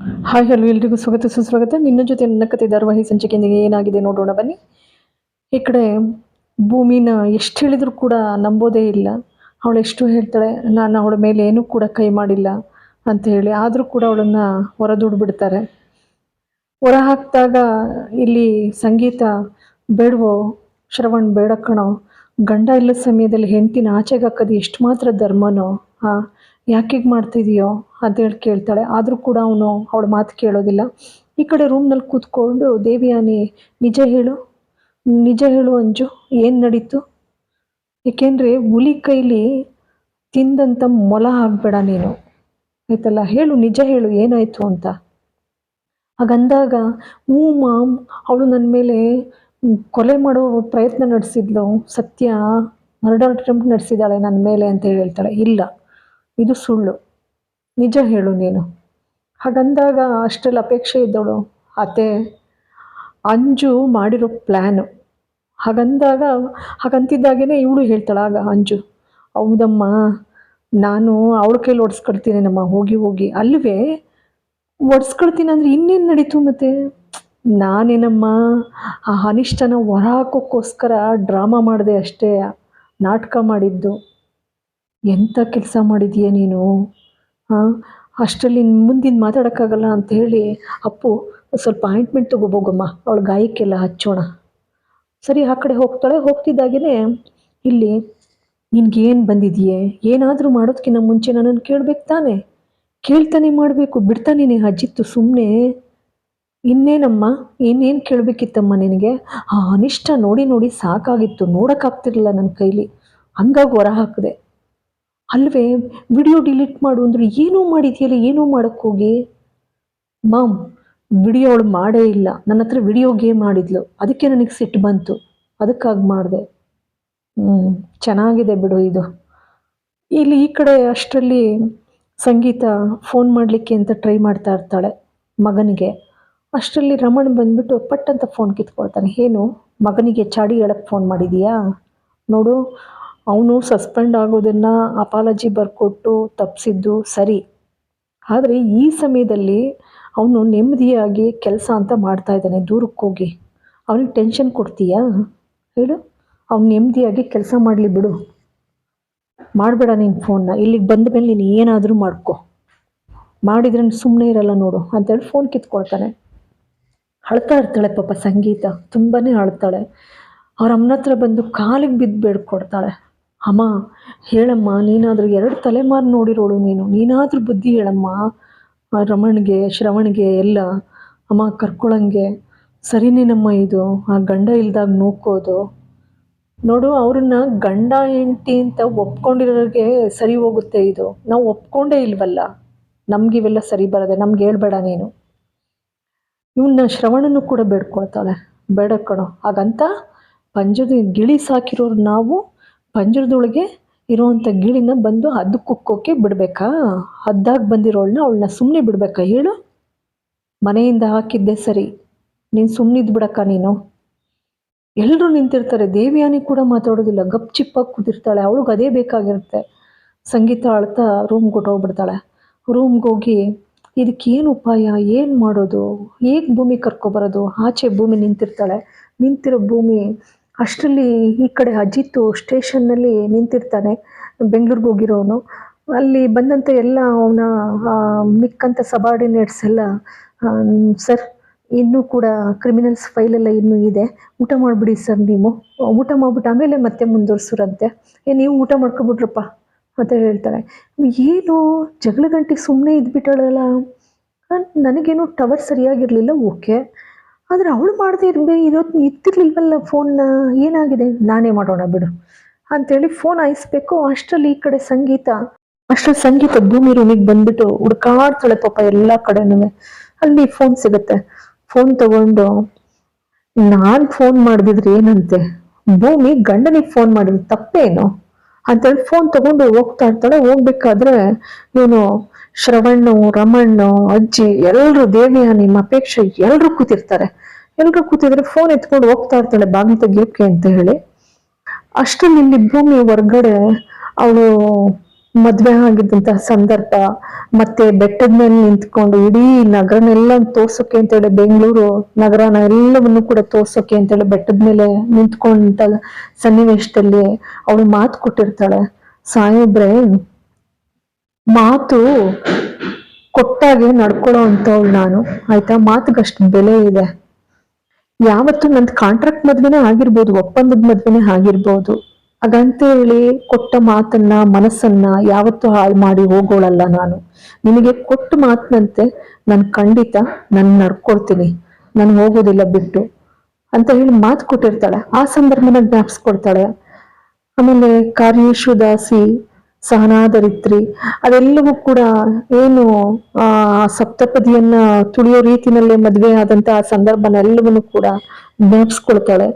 Hi, hello, ಎಲ್ರಿಗೂ ಸ್ವಾಗತ, ಸುಸ್ವಾಗತ. ನಿನ್ನ ಜೊತೆ ನನ್ನ ಕತೆ ಧಾರಾವಾಹಿ ಸಂಚಿಕೆಯೊಂದಿಗೆ ಏನಾಗಿದೆ ನೋಡೋಣ, ಬನ್ನಿ. ಈ ಕಡೆ ಭೂಮಿನ ಎಷ್ಟು ಹೇಳಿದ್ರು ಕೂಡ ನಂಬೋದೇ ಇಲ್ಲ. ಅವಳು ಎಷ್ಟು ಹೇಳ್ತಾಳೆ, ನಾನು ಅವಳ ಮೇಲೆ ಏನೂ ಕೂಡ ಕೈ ಮಾಡಿಲ್ಲ ಅಂತ ಹೇಳಿ, ಆದರೂ ಕೂಡ ಅವಳನ್ನು ಹೊರದೂಡ್ ಬಿಡ್ತಾರೆ ಹೊರ ಹಾಕಿದಾಗ ಇಲ್ಲಿ ಸಂಗೀತ ಬೇಡವೋ? ಶ್ರವಣ್ ಬೇಡಕ್ಕಣೋ ಕಣೋ. ಗಂಡ ಇಲ್ಲದ ಸಮಯದಲ್ಲಿ ಹೆಂಡತಿನ ಆಚೆಗೆ ಹಾಕೋದು ಎಷ್ಟು ಮಾತ್ರ ಧರ್ಮನೋ ಹಾಂ ಯಾಕೀಗ ಮಾಡ್ತಿದೀಯೋ ಅಂತೇಳಿ ಕೇಳ್ತಾಳೆ. ಆದರೂ ಕೂಡ ಅವನು ಅವಳ ಮಾತು ಕೇಳೋದಿಲ್ಲ. ಈ ಕಡೆ ರೂಮ್ನಲ್ಲಿ ಕೂತ್ಕೊಂಡು ದೇವಿಯಾನಿ ನಿಜ ಹೇಳು. ನಿಜ ಹೇಳು ಅಂಜು. ಏನು ನಡೀತು? ಏಕೆಂದರೆ ಹುಲಿ ಕೈಲಿ ತಿಂದಂಥ ಮೊಲ ಆಗಬೇಡ ನೀನು. ಆಯ್ತಲ್ಲ? ಹೇಳು, ನಿಜ ಹೇಳು, ಏನಾಯಿತು ಅಂತ. ಹಾಗಂದಾಗ ಹ್ಞೂ ಮಾಮ್, ಅವಳು ನನ್ನ ಮೇಲೆ ಕೊಲೆ ಮಾಡೋ ಪ್ರಯತ್ನ ನಡೆಸಿದ್ಲು. ಸತ್ಯ ಮರ್ಡರ್ ಅಟೆಂಪ್ಟ್ ನಡೆಸಿದ್ದಾಳೆ ನನ್ನ ಮೇಲೆ ಅಂತ ಹೇಳ್ತಾಳೆ. ಇಲ್ಲ. ಇದು ಸುಳ್ಳು. ನಿಜ ಹೇಳು ನೀನು. ಹಾಗಂದಾಗ ಅಷ್ಟೆಲ್ಲ ಅಪೇಕ್ಷೆ ಇದ್ದವಳು. ಅತ್ತೆ ಅಂಜು ಮಾಡಿರೋ ಪ್ಲ್ಯಾನು ಹಾಗಂದಾಗ ಹಾಗಂತಿದ್ದಾಗೇ ಇವಳು ಹೇಳ್ತಾಳೆ ಆಗ ಅಂಜು. ಹೌದಮ್ಮ, ನಾನು ಅವಳ ಕೈಲಿ ಓಡಿಸ್ಕೊಳ್ತೀನೇನಮ್ಮ ಹೋಗಿ ಹೋಗಿ. ಅಲ್ವೇ ಒಡ್ಸ್ಕೊಳ್ತೀನಿ ಅಂದರೆ ಇನ್ನೇನು ನಡೀತು ಮತ್ತೆ? ನಾನೇನಮ್ಮ, ಆ ಅನಿಷ್ಟನ ಹೊರ ಹಾಕೋಕ್ಕೋಸ್ಕರ ಡ್ರಾಮಾ ಮಾಡಿದೆ ಅಷ್ಟೇ, ನಾಟಕ ಮಾಡಿದ್ದು. ಎಂಥ ಕೆಲಸ ಮಾಡಿದೀಯ ನೀನು? ಹಾಂ ಅಷ್ಟರಲ್ಲಿ ಮುಂದಿನ ಮಾತಾಡೋಕ್ಕಾಗಲ್ಲ ಅಂತ ಹೇಳಿ ಅಪ್ಪು ಸ್ವಲ್ಪ ಆಯಿಂಟ್ಮೆಂಟ್ ತೊಗೋಬೋಗಮ್ಮ ಅವಳ ಗಾಯಕ್ಕೆಲ್ಲ ಹಚ್ಚೋಣ. ಸರಿ, ಆ ಕಡೆ ಹೋಗ್ತಾಳೆ ಹೋಗ್ತಿದ್ದಾಗೇ ಇಲ್ಲಿ ನಿನಗೇನು ಬಂದಿದೆಯೇ? ಏನಾದರೂ ಮಾಡೋದಕ್ಕಿಂತ ಮುಂಚೆ ನನ್ನನ್ನು ಕೇಳಬೇಕು ತಾನೆ? ಕೇಳ್ತಾನೆ ಮಾಡಬೇಕು ಬಿಡ್ತಾನೇನೆ ಅಜ್ಜಿತ್ತು ಸುಮ್ಮನೆ ಇನ್ನೇನಮ್ಮ, ಇನ್ನೇನು ಕೇಳಬೇಕಿತ್ತಮ್ಮ ನಿನಗೆ? ಆ ಅನಿಷ್ಟ ನೋಡಿ ನೋಡಿ ಸಾಕಾಗಿತ್ತು, ನೋಡೋಕ್ಕಾಗ್ತಿರಲಿಲ್ಲ ನನ್ನ ಕೈಲಿ. ಹಂಗಾಗಿ ಹೊರ ಹಾಕಿದೆ. ಅಲ್ವೇ ವಿಡಿಯೋ ಡಿಲೀಟ್ ಮಾಡು ಅಂದರೆ ಏನೂ ಮಾಡಿದೆಯಲ್ಲ, ಏನೂ ಮಾಡೋಕ್ಕೋಗಿ ಮಾಮ್ ವಿಡಿಯೋ ಅವಳು ಮಾಡೇ ಇಲ್ಲ. ನನ್ನ ಹತ್ರ ವಿಡಿಯೋ ಗೇಮ್ ಆಡಿದ್ಲು. ಅದಕ್ಕೆ ನನಗೆ ಸಿಟ್ಟು ಬಂತು. ಅದಕ್ಕಾಗಿ ಮಾಡಿದೆ. ಹ್ಞೂ ಚೆನ್ನಾಗಿದೆ ಬಿಡು ಇದು. ಇಲ್ಲಿ ಈ ಕಡೆ ಅಷ್ಟರಲ್ಲಿ ಸಂಗೀತ ಫೋನ್ ಮಾಡಲಿಕ್ಕೆ ಅಂತ ಟ್ರೈ ಮಾಡ್ತಾ ಇರ್ತಾಳೆ ಮಗನಿಗೆ. ಅಷ್ಟರಲ್ಲಿ ರಮಣ್ ಬಂದ್ಬಿಟ್ಟು ಪಟ್ ಅಂತ ಫೋನ್ ಕಿತ್ಕೊಳ್ತಾನೆ. ಏನು, ಮಗನಿಗೆ ಚಾಡಿ ಹೇಳಕ್ಕೆ ಫೋನ್ ಮಾಡಿದೀಯಾ? ನೋಡು ಅವನು ಸಸ್ಪೆಂಡ್ ಆಗೋದನ್ನು ಅಪಾಲಜಿ ಬರ್ಕೊಟ್ಟು ತಪ್ಪಿಸಿದ್ದು ಸರಿ. ಆದರೆ ಈ ಸಮಯದಲ್ಲಿ ಅವನು ನೆಮ್ಮದಿಯಾಗಿ ಕೆಲಸ ಅಂತ ಮಾಡ್ತಾ ಇದ್ದಾನೆ ದೂರಕ್ಕೆ ಹೋಗಿ. ಅವನಿಗೆ ಟೆನ್ಷನ್ ಕೊಡ್ತೀಯಾ? ಹೇಳು. ಅವ್ನು ನೆಮ್ಮದಿಯಾಗಿ ಕೆಲಸ ಮಾಡಲಿ ಬಿಡು. ಮಾಡಬೇಡ ನಿನ್ನ ಫೋನ್ನ ಇಲ್ಲಿಗೆ ಬಂದ ಮೇಲೆ ನೀನು ಏನಾದರೂ ಮಾಡ್ಕೊ. ಮಾಡಿದ್ರೆ ಸುಮ್ಮನೆ ಇರಲ್ಲ ನೋಡು ಅಂತೇಳಿ ಫೋನ್ ಕಿತ್ಕೊಳ್ತಾನೆ. ಅಳ್ತಾ ಇರ್ತಾಳೆ ಪಾಪ ಸಂಗೀತ. ತುಂಬಾ ಅಳ್ತಾಳೆ. ಅವ್ರ ಅಮ್ಮನ ಹತ್ರ ಬಂದು ಕಾಲಿಗೆ ಬಿದ್ದು ಬೇಡ್ಕೊಡ್ತಾಳೆ. ಅಮ್ಮ, ಹೇಳಮ್ಮ, ನೀನಾದರೂ ಎರಡು ತಲೆಮಾರು ನೋಡಿರೋಳು ನೀನು. ನೀನಾದರೂ ಬುದ್ಧಿ ಹೇಳಮ್ಮ. ರಮಣ್ಗೆ, ಶ್ರವಣ್ಗೆ ಎಲ್ಲ. ಅಮ್ಮ, ಕರ್ಕೊಳಂಗೆ. ಸರಿನೇನಮ್ಮ ಇದು? ಆ ಗಂಡ ಇಲ್ದಾಗ ನೋಕೋದು? ನೋಡು, ಅವ್ರನ್ನ ಗಂಡ, ಹೆಂಡತಿ ಅಂತ ಒಪ್ಕೊಂಡಿರೋರಿಗೆ ಸರಿ ಹೋಗುತ್ತೆ ಇದು. ನಾವು ಒಪ್ಕೊಂಡೇ ಇಲ್ವಲ್ಲ? ನಮ್ಗೆ ಇವೆಲ್ಲ ಸರಿ ಬರದೆ, ನಮ್ಗೆ ಹೇಳ್ಬೇಡ ನೀನು. ಇವನ್ನ ಶ್ರವಣನು ಕೂಡ ಬೇಡ್ಕೊಳ್ತಾಳೆ. ಬೇಡ ಕಣೋ. ಹಾಗಂತ ಪಂಜದ ಗಿಳಿ ಸಾಕಿರೋರು ನಾವು ಪಂಜರದೊಳಗೆ ಇರುವಂಥ ಗಿಳಿನ ಬಂದು ಹದ್ದು ಕುಕ್ಕೋಕೆ ಬಿಡಬೇಕಾ. ಹದ್ದಾಗಿ ಬಂದಿರೋಳನ್ನ ಅವಳನ್ನ ಸುಮ್ಮನೆ ಬಿಡಬೇಕಾ. ಹೇಳು? ಮನೆಯಿಂದ ಹಾಕಿದ್ದೆ ಸರಿ. ನೀನು ಸುಮ್ಮನಿದ್ದು ಬಿಡಕ್ಕ ನೀನು. ಎಲ್ಲರೂ ನಿಂತಿರ್ತಾರೆ. ದೇವಿಯಾನಿ ಕೂಡ ಮಾತಾಡೋದಿಲ್ಲ. ಗಪ್ ಚಿಪ್ಪಾಗಿ ಕೂತಿರ್ತಾಳೆ. ಅವಳಿಗೆ ಅದೇ ಬೇಕಾಗಿರುತ್ತೆ. ಸಂಗೀತ ಅಳ್ತಾ ರೂಮ್ಗೆ ಹೊಟ್ಟೋಗ್ಬಿಡ್ತಾಳೆ ರೂಮ್ಗೆ ಹೋಗಿ ಇದಕ್ಕೇನು ಉಪಾಯ? ಏನು ಮಾಡೋದು? ಹೇಗೆ ಭೂಮಿ ಕರ್ಕೊಬರೋದು? ಆಚೆ ಭೂಮಿ ನಿಂತಿರ್ತಾಳೆ. ನಿಂತಿರೋ ಭೂಮಿ ಅಷ್ಟರಲ್ಲಿ ಈ ಕಡೆ ಅಜಿತ್ ಸ್ಟೇಷನ್ನಲ್ಲಿ ನಿಂತಿರ್ತಾನೆ, ಬೆಂಗಳೂರಿಗೆ ಹೋಗಿರೋನು. ಅಲ್ಲಿ ಬಂದಂಥ ಎಲ್ಲ ಅವನ ಮಿಕ್ಕಂಥ ಸಬಾರ್ಡಿನೇಟ್ಸ್ ಎಲ್ಲ ಸರ್, ಇನ್ನೂ ಕೂಡ ಕ್ರಿಮಿನಲ್ಸ್ ಫೈಲೆಲ್ಲ ಇನ್ನೂ ಇದೆ. ಊಟ ಮಾಡಿಬಿಡಿ ಸರ್ ನೀವು. ಊಟ ಮಾಡಿಬಿಟ್ಟು ಆಮೇಲೆ ಮತ್ತೆ ಮುಂದುವರ್ಸಿರಂತೆ. ಏ, ನೀವು ಊಟ ಮಾಡ್ಕೊಬಿಟ್ರಪ್ಪ, ಅಂತ ಹೇಳ್ತಾರೆ ಏನು ಜಗಳ ಗಂಟೆಗೆ ಸುಮ್ಮನೆ ಇದ್ಬಿಟ್ಟಾಳಲ್ಲ ನನಗೇನು ಟವರ್ ಸರಿಯಾಗಿರಲಿಲ್ಲ, ಓಕೆ. ಆದರೆ ಅವಳು ಮಾಡದೇ ಇರಬೇ ಇರೋ ಇತ್ತಿರ್ಲಿಲ್ವಲ್ಲ ಫೋನ್ನ ಏನಾಗಿದೆ? ನಾನೇ ಮಾಡೋಣ ಬಿಡು. ಅಂತೇಳಿ ಫೋನ್ ಹಾಯಿಸ್ಬೇಕು. ಅಷ್ಟರಲ್ಲಿ ಈ ಕಡೆ ಸಂಗೀತ, ಅಷ್ಟರಲ್ಲಿ ಸಂಗೀತ ಭೂಮಿ ರೂಮಿಗೆ ಬಂದ್ಬಿಟ್ಟು ಹುಡ್ಕಾಡ್ತಾಳೆ ಪಾಪ ಎಲ್ಲ ಕಡೆನೂ. ಅಲ್ಲಿ ಫೋನ್ ಸಿಗುತ್ತೆ. ಫೋನ್ ತಗೊಂಡು, ನಾನು ಫೋನ್ ಮಾಡಿದ್ರೆ ಏನಂತೆ? ಭೂಮಿ ಗಂಡನಿಗೆ ಫೋನ್ ಮಾಡಿದ್ರು ತಪ್ಪೇನು? ಅಂತೇಳಿ ಫೋನ್ ತಗೊಂಡು ಹೋಗ್ತಾ ಇರ್ತಾಳೆ. ಹೋಗ್ಬೇಕಾದ್ರೆ ಇವನು ಶ್ರವಣ್ಣು, ರಮಣ್ಣು, ಅಜ್ಜಿ ಎಲ್ಲರೂ ದೇವಿಯ ನಿಮ್ಮ ಅಪೇಕ್ಷೆ ಎಲ್ಲರೂ ಕೂತಿರ್ತಾರೆ. ಎಲ್ಲರೂ ಕೂತಿದ್ರೆ ಫೋನ್ ಎತ್ಕೊಂಡು ಹೋಗ್ತಾ ಇರ್ತಾಳೆ ಬಾಗಿಲು ತೆಗಿಯೋಕೆ ಅಂತ ಹೇಳಿ. ಅಷ್ಟರಲ್ಲಿ ಇಲ್ಲಿ ಭೂಮಿ ಹೊರ್ಗಡೆ ಅವಳು ಮದ್ವೆ ಆಗಿದ್ದಂತಹ ಸಂದರ್ಭ, ಮತ್ತೆ ಬೆಟ್ಟದ ಮೇಲೆ ನಿಂತ್ಕೊಂಡು ಇಡೀ ನಗರನೆಲ್ಲ ತೋರ್ಸೋಕೆ ಅಂತೇಳಿ ಬೆಂಗಳೂರು ನಗರನ ಎಲ್ಲವನ್ನು ಕೂಡ ತೋರ್ಸೋಕೆ ಅಂತೇಳಿ ಬೆಟ್ಟದ ಮೇಲೆ ನಿಂತ್ಕೊಂಡ ಸನ್ನಿವೇಶದಲ್ಲಿ ಅವಳು ಮಾತು ಕೊಟ್ಟಿರ್ತಾಳೆ. ಸಾಯಿಬ್ರೆ ಮಾತು ಕೊಟ್ಟಾಗೆ ನಡ್ಕೊಳ್ಳೋ ಅಂತವಳು ನಾನು. ಆಯ್ತಾ? ಮಾತುಗಷ್ಟು ಬೆಲೆ ಇದೆ. ಯಾವತ್ತು ನಂದು ಕಾಂಟ್ರಾಕ್ಟ್ ಮದ್ವೆನೇ ಆಗಿರ್ಬೋದು, ಒಪ್ಪಂದದ ಮದ್ವೆನೇ ಆಗಿರ್ಬೋದು. ಹಾಗಂತ ಹೇಳಿ ಕೊಟ್ಟ ಮಾತನ್ನ, ಮನಸ್ಸನ್ನ ಯಾವತ್ತೂ ಹಾಳು ಮಾಡಿ ಹೋಗೋಳಲ್ಲ ನಾನು. ನಿನಗೆ ಕೊಟ್ಟ ಮಾತಿನಂತೆ ನಾನು ಖಂಡಿತ ನಾನು ನಡ್ಕೊಳ್ತೀನಿ. ನಾನು ಹೋಗೋದಿಲ್ಲ ಬಿಟ್ಟು. ಅಂತ ಹೇಳಿ ಮಾತು ಕೊಟ್ಟಿರ್ತಾಳೆ. ಆ ಸಂದರ್ಭನ ಜ್ಞಾಪಿಸ್ಕೊಡ್ತಾಳೆ. ಆಮೇಲೆ ಕಾರ್ಯೇಶು ದಾಸಿ ಸಹನಾದರಿತ್ರಿ, ಅದೆಲ್ಲವೂ ಕೂಡ ಏನು, ಆ ಸಪ್ತಪದಿಯನ್ನ ತುಳಿಯೋ ರೀತಿನಲ್ಲೇ ಮದುವೆ ಆದಂತ ಆ ಸಂದರ್ಭನ ಎಲ್ಲವನ್ನು ಕೂಡ ಜ್ಞಾಪಿಸ್ಕೊಳ್ತಾಳೆ.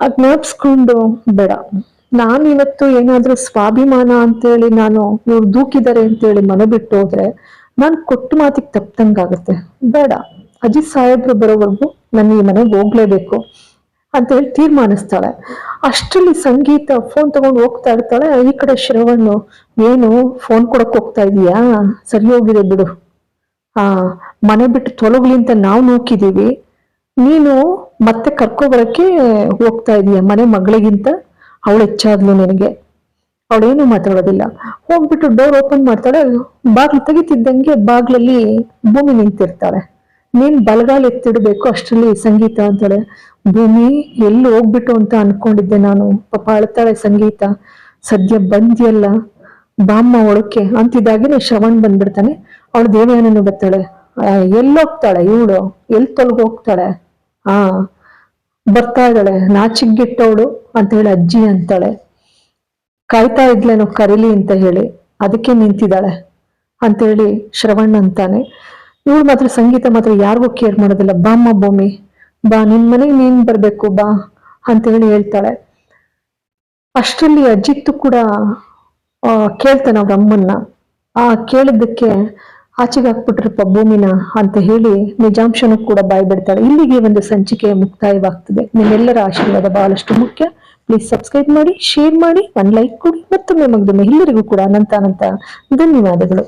ಆ ಜ್ಞಾಪಿಸ್ಕೊಂಡು ಬೇಡ. ನಾನು ಇವತ್ತು ಏನಾದ್ರೂ ಸ್ವಾಭಿಮಾನ ಅಂತೇಳಿ ನಾನು ಇವ್ರು ದೂಕಿದ್ದಾರೆ ಅಂತೇಳಿ ಮನೆ ಬಿಟ್ಟು ಹೋದ್ರೆ ನಾನು ಕೊಟ್ಟು ಮಾತಿಗೆ ತಪ್ಪದಂಗಾಗತ್ತೆ ಬೇಡ. ಅಜಿತ್ ಸಾಹೇಬ್ರು ಬರೋವರೆಗೂ ನಾನು ಈ ಮನೆಗೆ ಹೋಗ್ಲೇಬೇಕು ಅಂತ ಹೇಳಿ ತೀರ್ಮಾನಿಸ್ತಾಳೆ. ಅಷ್ಟರಲ್ಲಿ ಸಂಗೀತ ಫೋನ್ ತಗೊಂಡು ಹೋಗ್ತಾ ಇರ್ತಾಳೆ. ಈ ಕಡೆ ಶ್ರವಣ್ಣು ಏನು? ಫೋನ್ ಕೊಡಕ್ ಹೋಗ್ತಾ ಇದೀಯಾ? ಸರಿ ಹೋಗಿದೆ ಬಿಡು. ಆ, ಮನೆ ಬಿಟ್ಟು ತೊಲಗ್ಲಿ ಅಂತ ನಾವು ನೂಕಿದೀವಿ. ನೀನು ಮತ್ತೆ ಕರ್ಕೊ ಬರಕ್ಕೆ ಹೋಗ್ತಾ ಇದೀಯ? ಮನೆ ಮಗಳಿಗಿಂತ? ಅವಳು ಹೆಚ್ಚಾದ್ಲು ನಿನಗೆ. ಅವಳೇನು ಮಾತಾಡೋದಿಲ್ಲ. ಹೋಗ್ಬಿಟ್ಟು ಡೋರ್ ಓಪನ್ ಮಾಡ್ತಾಳೆ, ಬಾಗ್ಲು ತೆಗಿತಿದ್ದಂಗೆ ಬಾಗ್ಲಲ್ಲಿ ಭೂಮಿ ನಿಂತಿರ್ತಾಳೆ. ನೀನ್ ಬಲಗಾಲ ಎತ್ತಿಡ್ಬೇಕು ಅಷ್ಟರಲ್ಲಿ ಸಂಗೀತ ಅಂತಾಳೆ. ಭೂಮಿ ಎಲ್ಲಿ ಹೋಗ್ಬಿಟ್ಟು ಅಂತ ಅನ್ಕೊಂಡಿದ್ದೆ ನಾನು. ಪಾಪ ಅಳ್ತಾಳೆ ಸಂಗೀತ. ಸದ್ಯ ಬಂದ್ಯಲ್ಲ. ಬಾಮ್ಮ ಒಳಕ್ಕೆ ಅಂತಿದ್ದಾಗಿನೇ ಶ್ರವಣ್ ಬಂದ್ಬಿಡ್ತಾನೆ. ಅವಳು ದೇವಯಾನನು ಬರ್ತಾಳೆ. ಎಲ್ಲೋಗ್ತಾಳೆ ಇವಳು? ಎಲ್ಲಿ ತೊಲಗೋಗ್ತಾಳೆ ಆ ಬರ್ತಾ ಇದ್ದಾಳೆ ನಾಚಿಗಿಟ್ಟವಳು ಅಂತ ಹೇಳಿ ಅಜ್ಜಿ ಅಂತಾಳೆ. ಕಾಯ್ತಾ ಇದ್ಲೇನೋ ಕರೀಲಿ ಅಂತ ಹೇಳಿ ಅದಕ್ಕೆ ನಿಂತಿದ್ದಾಳೆ ಅಂತ ಹೇಳಿ ಶ್ರವಣ್ ಅಂತಾನೆ. ಇವಳು ಮಾತ್ರ ಸಂಗೀತ ಮಾತ್ರ ಯಾರಿಗೂ ಕೇರ್ ಮಾಡೋದಿಲ್ಲ. ಬಾಮ್ಮ ಭೂಮಿ, ಬಾ, ನಿನ್ ಮನೆಗೆ ನೀನ್ ಬರ್ಬೇಕು, ಬಾ ಅಂತ ಹೇಳಿ ಹೇಳ್ತಾಳೆ. ಅಷ್ಟರಲ್ಲಿ ಅಜ್ಜಿತ್ತು ಕೂಡ ಕೇಳ್ತಾನೆ ಅವ್ರ ಅಮ್ಮನ್ನ. ಆ, ಕೇಳಿದ್ದಕ್ಕೆ ಆಚೆಗೆ ಹಾಕ್ಬಿಟ್ರಪ್ಪ ಭೂಮಿನ ಅಂತ ಹೇಳಿ ನಿಜಾಂಶನೂ ಕೂಡ ಬಾಯ್ ಬಿಡ್ತಾಳೆ ಇಲ್ಲಿಗೆ ಒಂದು ಸಂಚಿಕೆ ಮುಕ್ತಾಯವಾಗ್ತದೆ. ನಿಮ್ಮೆಲ್ಲರ ಆಶೀರ್ವಾದ ಬಹಳಷ್ಟು ಮುಖ್ಯ. ಪ್ಲೀಸ್ ಸಬ್ಸ್ಕ್ರೈಬ್ ಮಾಡಿ ಶೇರ್ ಮಾಡಿ ಒಂದು ಲೈಕ್ ಕೊಡಿ. ಮತ್ತೊಮ್ಮೆ ಮಗದೊಮ್ಮೆ. ಎಲ್ಲರಿಗೂ ಕೂಡ ಅನಂತ ಅನಂತ ಧನ್ಯವಾದಗಳು.